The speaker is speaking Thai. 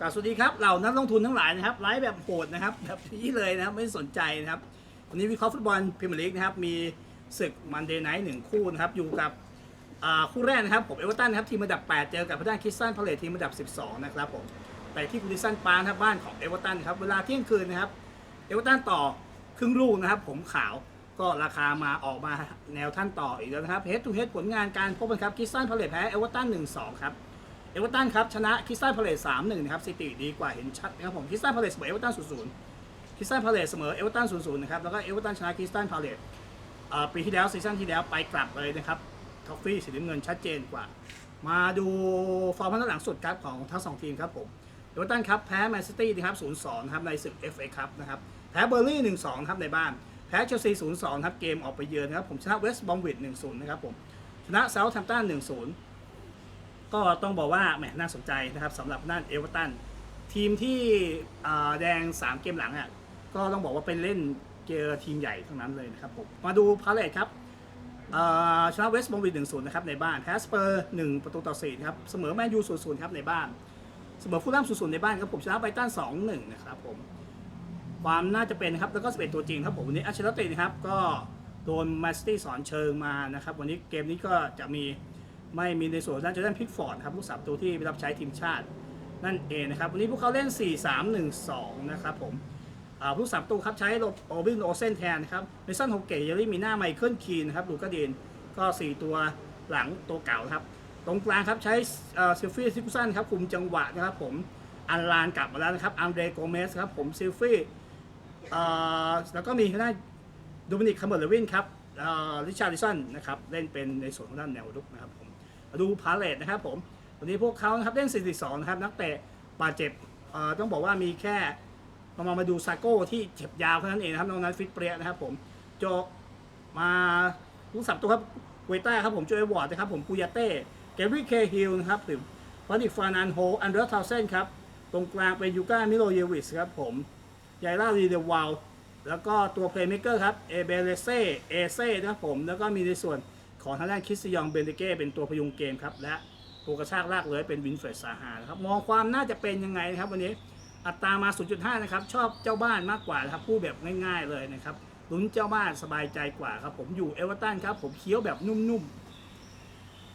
กราบสวัสดีครับเรานักลงทุนทั้งหลายนะครับไลฟ์แบบโหดนะครับแบบนี้เลยนะครับไม่สนใจนะครับวันนี้วิเคราะห์ฟุตบอลพรีเมียร์ลีกนะครับมีศึกมันเดย์ไนท์หนึ่งคู่นะครับอยู่กับคู่แรกนะครับผมเอเวอร์ตันนะครับทีมอันดับ 8 เจอกับพระด้านคิสตันพาเลตทีมอันดับ 12 นะครับผมไปที่กุลิสันปาร์คนะครับบ้านของเอเวอร์ตันครับเวลาเที่ยงคืนนะครับเอเวอร์ตันต่อครึ่งลูกนะครับผมขาวก็ราคามาออกมาแนวท่านต่ออีกแล้วนะครับเฮดทูเฮดผลงานการพบกันครับคิสตันพาเลตแพ้เอเวอร์ตัน1-2 ครับ เอเวอร์ตันครับชนะคริสตันพาเลตสามหนึ่งนะครับสถิติดีกว่าเห็นชัดนะครับผมคริสตันพาเลตเสมอเอเวอร์ตันศูนย์ศูนย์คริสตันพาเลตเสมอเอเวอร์ตันศูนย์ศูนย์นะครับแล้วก็เอเวอร์ตันชนะคริสตันพาเลตปีที่แล้วซีซั่นที่แล้วไปกลับเลยนะครับท็อฟฟี่สีน้ำเงินชัดเจนกว่า มาดูฟอร์มพัฒนาหลังสุดครับของทั้งสองทีมครับผมเอเวอร์ตันครับแพ้แมนซิตี้นะครับศูนย์สองครับในศึก FA ครับนะครับแพ้เบอร์ลี่หนึ่งสองครับในบ้านแพ้เชลซีศูนย์สองครับเกมออกไปเยือนนะครับผมชนะเวสต์บอมวิดหนึ่งศูนย์นะครับผมชนะเซาท์แฮมป์ตันหนึ่งศูนย์ ก็ต้องบอกว่าแหมน่าสนใจนะครับสำหรับด้านเอเวอร์ตันทีมที่แดง 3 เกมหลังอะก็ต้องบอกว่าเป็นเล่นเจอทีมใหญ่ทั้งนั้นเลยนะครับผมมาดูพาเลตครับอ่าชนะเวสต์บอมวิดหนึ่งศูนย์นะครับในบ้านแพ้สเปอร์หนึ่งประตูต่อสี่ครับเสมอแมนยูศูนย์ศูนย์ครับในบ้านเสมอฟูลแลมศูนย์ศูนย์ในบ้านครับผมชนะไบตันสองหนึ่งนะครับผมความน่าจะเป็นนะครับแล้วก็สเปนตัวจริงครับผมวันนี้อัชรตินะครับก็โดนมาสตี้สอนเชิงมานะครับวันนี้เกมนี้ก็จะมี ไม่มีในส่วนด้านจอร์แดนพิกฟอร์ดครับผู้สับตัวที่รับใช้ทีมชาตินั่นเองนะครับ วันนี้พวกเขาเล่น 4-3-1-2 นะครับผมผู้สับตัวครับใช้โอบินโอเซนแทนนะครับเมสันโฮเกตเยลลี่มีหน้าไมเคิลคีนครับลูกาเดนก็ 4 ตัวหลังตัวเก่าครับ ตรงกลางครับใช้ซิลฟี่ซิกุสันครับคุมจังหวะนะครับผมอันลานกลับมาแล้วนะครับอัมเดรโกเมสครับผมซิลฟี่แล้วก็มีทางด้านโดมินิกคาร์เมอร์เลวินครับริชาร์ดิสันนะครับเล่นเป็นในส่วนของด้านแนวรุกนะครับผม ดูพาเลตนะครับผมวันนี้พวกเขานะครับเล่น 42 นะครับ นักเตะบาดเจ็บต้องบอกว่ามีแค่มามามาดูซาโก้ที่เจ็บยาวเท่านั้นเองนะครับนอกนั้นฟิตเปรี้ยนะครับผมโจมาผู้สับตัวครับเวต้าครับผมโจเอวอร์ดนะครับผมปูยาเต้เกบริเคฮิลนะครับหรือวานิฟานันโฮอันเดอร์ทาวเซนครับตรงกลางเป็นยูก้ามิโลเยวิสครับผมยายล่ารีเดวาลแล้วก็ตัวเพลย์เม k เกอร์ครับเอเบเลเซ่เอเซ่นะครับผมแล้วก็มีในส่วน ของทางด้านคิสซิยองเบนเดเก้เป็นตัวพยุงเกมครับ และตัวกระชากลากเลยเป็นวินเฟรดซาฮานะครับ มองความน่าจะเป็นยังไงนะครับวันนี้อัตรามา 0.5 นะครับ ชอบเจ้าบ้านมากกว่านะครับพูดแบบง่าย ๆเลยนะครับลุ้นเจ้าบ้านสบายใจกว่าครับผมอยู่เอเวอร์ตันครับผมเคี้ยวแบบนุ่มๆ